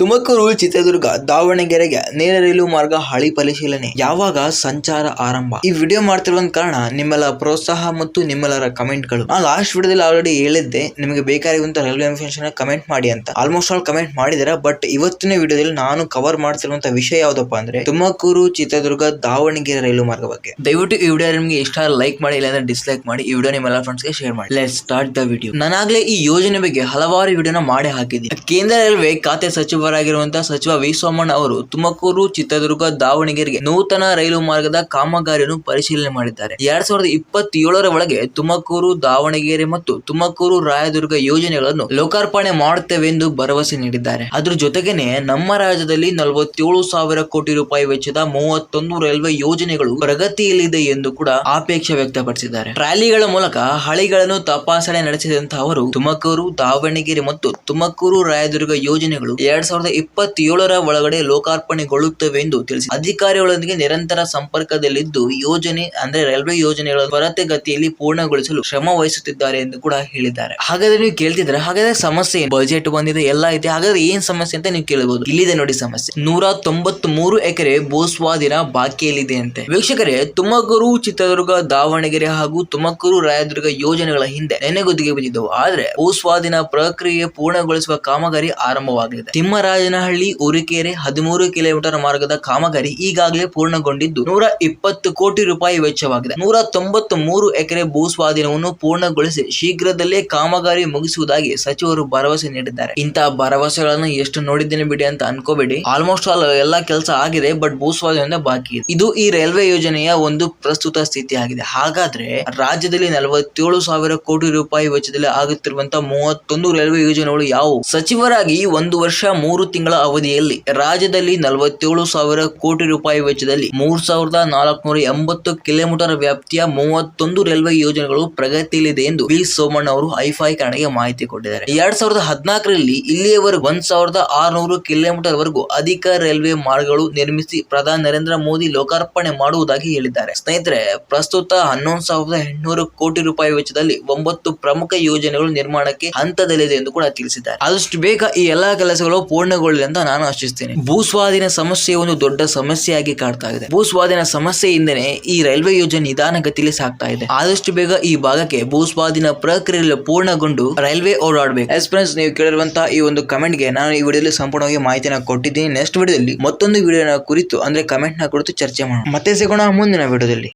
ತುಮಕೂರು, ಚಿತ್ರದುರ್ಗ, ದಾವಣಗೆರೆಗೆ ನೇರ ರೈಲು ಮಾರ್ಗ ಹಳಿ ಪರಿಶೀಲನೆ. ಯಾವಾಗ ಸಂಚಾರ ಆರಂಭ? ಈ ವಿಡಿಯೋ ಮಾಡ್ತಿರುವ ಕಾರಣ ನಿಮ್ಮೆಲ್ಲ ಪ್ರೋತ್ಸಾಹ ಮತ್ತು ನಿಮ್ಮೆಲ್ಲರ ಕಮೆಂಟ್ಗಳು. ನಾನು ಲಾಸ್ಟ್ ವಿಡಿಯೋದಲ್ಲಿ ಆಲ್ರೆಡಿ ಹೇಳಿದ್ದೆ, ನಿಮಗೆ ಬೇಕಾಗಿರುವಂತ ರೈಲ್ವೆ ಇನ್ಫಾರ್ಮೇಶನ್ ಕಮೆಂಟ್ ಮಾಡಿ ಅಂತ. ಆಲ್ಮೋಸ್ಟ್ ಆಲ್ ಕಮೆಂಟ್ ಮಾಡಿದಾರೆ ಬಟ್ ಇವತ್ತಿನ ವಿಡಿಯೋದಲ್ಲಿ ನಾನು ಕವರ್ ಮಾಡ್ತಿರುವಂತ ವಿಷಯ ಯಾವ್ದಪ್ಪ ಅಂದ್ರೆ, ತುಮಕೂರು, ಚಿತ್ರದುರ್ಗ, ದಾವಣಗೆರೆ ರೈಲು ಮಾರ್ಗ ಬಗ್ಗೆ. ದಯವಿಟ್ಟು ಈ ವಿಡಿಯೋ ನಿಮಗೆ ಇಷ್ಟ ಲೈಕ್ ಮಾಡಿ, ಇಲ್ಲಾಂದ್ರೆ ಡಿಸ್ಲೈಕ್ ಮಾಡಿ, ಈ ವಿಡಿಯೋ ನಿಮ್ಮೆಲ್ಲ ಫ್ರೆಂಡ್ಸ್ಗೆ ಶೇರ್ ಮಾಡಿ. ಲೆಟ್ ಸ್ಟಾರ್ಟ್ ದ ವಿಡಿಯೋ ನಾನಾಗ್ಲೇ ಈ ಯೋಜನೆ ಬಗ್ಗೆ ಹಲವಾರು ವಿಡಿಯೋನ ಮಾಡಿ ಹಾಕಿದ್ದೀನಿ. ಕೇಂದ್ರ ರೈಲ್ವೆ ಖಾತೆ ಸಚಿವರಾಗಿರುವಂತಹ ಸಚಿವ ವಿ ಸೋಮಣ್ಣ ಅವರು ತುಮಕೂರು, ಚಿತ್ರದುರ್ಗ, ದಾವಣಗೆರೆಗೆ ನೂತನ ರೈಲು ಮಾರ್ಗದ ಕಾಮಗಾರಿಯನ್ನು ಪರಿಶೀಲನೆ ಮಾಡಿದ್ದಾರೆ. ಎರಡ್ ಸಾವಿರದ ಇಪ್ಪತ್ತೇಳರ ಒಳಗೆ ತುಮಕೂರು, ದಾವಣಗೆರೆ ಮತ್ತು ತುಮಕೂರು ರಾಯದುರ್ಗ ಯೋಜನೆಗಳನ್ನು ಲೋಕಾರ್ಪಣೆ ಮಾಡುತ್ತೇವೆ ಎಂದು ಭರವಸೆ ನೀಡಿದ್ದಾರೆ. ಅದ್ರ ಜೊತೆಗೇನೆ ನಮ್ಮ ರಾಜ್ಯದಲ್ಲಿ ನಲವತ್ತೇಳು ಸಾವಿರ ಕೋಟಿ ರೂಪಾಯಿ ವೆಚ್ಚದ ಮೂವತ್ತೊಂದು ರೈಲ್ವೆ ಯೋಜನೆಗಳು ಪ್ರಗತಿಯಲ್ಲಿದೆ ಎಂದು ಕೂಡ ಆಪೇಕ್ಷೆ ವ್ಯಕ್ತಪಡಿಸಿದ್ದಾರೆ. ಟ್ರಾಲಿಗಳ ಮೂಲಕ ಹಳಿಗಳನ್ನು ತಪಾಸಣೆ ನಡೆಸಿದಂತಹ ಅವರು ತುಮಕೂರು, ದಾವಣಗೆರೆ ಮತ್ತು ತುಮಕೂರು ರಾಯದುರ್ಗ ಯೋಜನೆಗಳು ಎರಡ್ ಇಪ್ಪತ್ತೇಳರ ಒಳಗಡೆ ಲೋಕಾರ್ಪಣೆಗೊಳ್ಳುತ್ತವೆ ಎಂದು ತಿಳಿಸಿ ಅಧಿಕಾರಿಗಳೊಂದಿಗೆ ನಿರಂತರ ಸಂಪರ್ಕದಲ್ಲಿದ್ದು ಯೋಜನೆ, ಅಂದ್ರೆ ರೈಲ್ವೆ ಯೋಜನೆಗಳ ತ್ವರಿತಗತಿಯಲ್ಲಿ ಪೂರ್ಣಗೊಳಿಸಲು ಶ್ರಮ ವಹಿಸುತ್ತಿದ್ದಾರೆ ಎಂದು ಕೂಡ ಹೇಳಿದ್ದಾರೆ. ಹಾಗಾದ್ರೆ ನೀವು ಕೇಳ್ತಿದ್ರೆ ಹಾಗಾದ್ರೆ ಸಮಸ್ಯೆ ಬಜೆಟ್ ಬಂದಿದೆ, ಎಲ್ಲ ಐತೆ. ಹಾಗಾದ್ರೆ ಏನ್ ಸಮಸ್ಯೆ ಅಂತ ನೀವು ಕೇಳಬಹುದು ಇಲ್ಲಿದೆ ನೋಡಿ ಸಮಸ್ಯೆ. ನೂರ ತೊಂಬತ್ ಮೂರು ಎಕರೆ ಭೂಸ್ವಾಧೀನ ಬಾಕಿಯಲ್ಲಿದೆ ಅಂತೆ. ವೀಕ್ಷಕರೇ, ತುಮಕೂರು, ಚಿತ್ರದುರ್ಗ, ದಾವಣಗೆರೆ ಹಾಗೂ ತುಮಕೂರು ರಾಯದುರ್ಗ ಯೋಜನೆಗಳ ಹಿಂದೆ ನೆನೆಗುದಿಗೆ ಬಿದ್ದಿದ್ದವು. ಆದ್ರೆ ಭೂಸ್ವಾಧೀನ ಪ್ರಕ್ರಿಯೆ ಪೂರ್ಣಗೊಳಿಸುವ ಕಾಮಗಾರಿ ಆರಂಭವಾಗಲಿದೆ. ತಿಮ್ಮರಾಜನಹಳ್ಳಿ ಉರಿಕೆರೆ, ಹದಿಮೂರು ಕಿಲೋಮೀಟರ್ ಮಾರ್ಗದ ಕಾಮಗಾರಿ ಈಗಾಗಲೇ ಪೂರ್ಣಗೊಂಡಿದ್ದು. ನೂರ ಇಪ್ಪತ್ತು ಕೋಟಿ ರೂಪಾಯಿ ವೆಚ್ಚವಾಗಿದೆ. ನೂರ ತೊಂಬತ್ತು ಮೂರು ಎಕರೆ ಭೂಸ್ವಾಧೀನವನ್ನು ಪೂರ್ಣಗೊಳಿಸಿ ಶೀಘ್ರದಲ್ಲೇ ಕಾಮಗಾರಿ ಮುಗಿಸುವುದಾಗಿ ಸಚಿವರು ಭರವಸೆ ನೀಡಿದ್ದಾರೆ. ಇಂತಹ ಭರವಸೆಗಳನ್ನು ಎಷ್ಟು ನೋಡಿದ್ದೇನೆ ಬಿಡಿ ಅಂತ ಅನ್ಕೋಬೇಡಿ. ಆಲ್ಮೋಸ್ಟ್ ಆಲ್ ಎಲ್ಲಾ ಕೆಲಸ ಆಗಿದೆ, ಬಟ್ ಭೂಸ್ವಾಧೀನ ಬಾಕಿ ಇದೆ. ಇದು ಈ ರೈಲ್ವೆ ಯೋಜನೆಯ ಒಂದು ಪ್ರಸ್ತುತ ಸ್ಥಿತಿ ಆಗಿದೆ ಹಾಗಾದ್ರೆ ರಾಜ್ಯದಲ್ಲಿ ನಲವತ್ತೇಳು ಸಾವಿರ ಕೋಟಿ ರೂಪಾಯಿ ವೆಚ್ಚದಲ್ಲಿ ಆಗುತ್ತಿರುವಂತಹ ಮೂವತ್ತೊಂದು ರೈಲ್ವೆ ಯೋಜನೆಗಳು ಯಾವುವು? ಸಚಿವರಾಗಿ ಒಂದು ವರ್ಷ ತಿಂಗಳ ಅವಧಿಯಲ್ಲಿ ರಾಜ್ಯದಲ್ಲಿ ನಲವತ್ತೇಳು ಸಾವಿರ ಕೋಟಿ ರೂಪಾಯಿ ವೆಚ್ಚದಲ್ಲಿ ಮೂರ್ ಸಾವಿರದ ನಾಲ್ಕುನೂರ ಎಂಬತ್ತು ಕಿಲೋಮೀಟರ್ ವ್ಯಾಪ್ತಿಯ ಮೂವತ್ತೊಂದು ರೈಲ್ವೆ ಯೋಜನೆಗಳು ಪ್ರಗತಿಯಲ್ಲಿದೆ ಎಂದು ವಿ ಸೋಮಣ್ಣ ಅವರು ಐಫೈ ಕನ್ನಡಿಗೆ ಮಾಹಿತಿ ಕೊಟ್ಟಿದ್ದಾರೆ. ಎರಡ್ ಸಾವಿರದ ಹದಿನಾಲ್ಕರಲ್ಲಿ ಇಲ್ಲಿಯವರೆಗೆ ಒಂದ್ ಸಾವಿರದ ಆರುನೂರು ಕಿಲೋಮೀಟರ್ ವರೆಗೂ ಅಧಿಕ ರೈಲ್ವೆ ಮಾರ್ಗಗಳು ನಿರ್ಮಿಸಿ ಪ್ರಧಾನಿ ನರೇಂದ್ರ ಮೋದಿ ಲೋಕಾರ್ಪಣೆ ಮಾಡುವುದಾಗಿ ಹೇಳಿದ್ದಾರೆ. ಸ್ನೇಹಿತರೆ, ಪ್ರಸ್ತುತ ಹನ್ನೊಂದು ಸಾವಿರದ ಎಂಟುನೂರು ಕೋಟಿ ರೂಪಾಯಿ ವೆಚ್ಚದಲ್ಲಿ ಒಂಬತ್ತು ಪ್ರಮುಖ ಯೋಜನೆಗಳು ನಿರ್ಮಾಣಕ್ಕೆ ಹಂತದಲ್ಲಿದೆ ಎಂದು ಕೂಡ ತಿಳಿಸಿದ್ದಾರೆ. ಆದಷ್ಟು ಬೇಗ ಈ ಎಲ್ಲಾ ಕೆಲಸಗಳು ಪೂರ್ಣಗೊಳ್ಳಲಿ ಅಂತ ನಾನು ಆಶಿಸ್ತೇನೆ. ಭೂಸ್ವಾಧೀನ ಸಮಸ್ಯೆ ಒಂದು ದೊಡ್ಡ ಸಮಸ್ಯೆಯಾಗಿ ಕಾಡ್ತಾ ಇದೆ. ಭೂಸ್ವಾಧೀನ ಸಮಸ್ಯೆಯಿಂದನೇ ಈ ರೈಲ್ವೆ ಯೋಜನೆ ನಿಧಾನಗತಿಯಲ್ಲಿ ಸಾಗ್ತಾ ಇದೆ. ಆದಷ್ಟು ಬೇಗ ಈ ಭಾಗಕ್ಕೆ ಭೂಸ್ವಾಧೀನ ಪ್ರಕ್ರಿಯೆ ಪೂರ್ಣಗೊಂಡು ರೈಲ್ವೆ ಓಡಾಡಬೇಕು. ಎಸ್ ಫ್ರೆಂಡ್ಸ್, ನೀವು ಕೇಳಿರುವಂತಹ ಈ ಒಂದು ಕಮೆಂಟ್ಗೆ ನಾನು ಈ ವಿಡಿಯೋದಲ್ಲಿ ಸಂಪೂರ್ಣವಾಗಿ ಮಾಹಿತಿನ ಕೊಟ್ಟಿದ್ದೀನಿ. ನೆಕ್ಸ್ಟ್ ವಿಡಿಯೋದಲ್ಲಿ ಮತ್ತೊಂದು ವಿಡಿಯೋನ ಕುರಿತು, ಅಂದ್ರೆ ಕಮೆಂಟ್ನ ಕುರಿತು ಚರ್ಚೆ ಮಾಡೋಣ. ಮತ್ತೆ ಸಿಗೋಣ ಮುಂದಿನ ವಿಡಿಯೋದಲ್ಲಿ.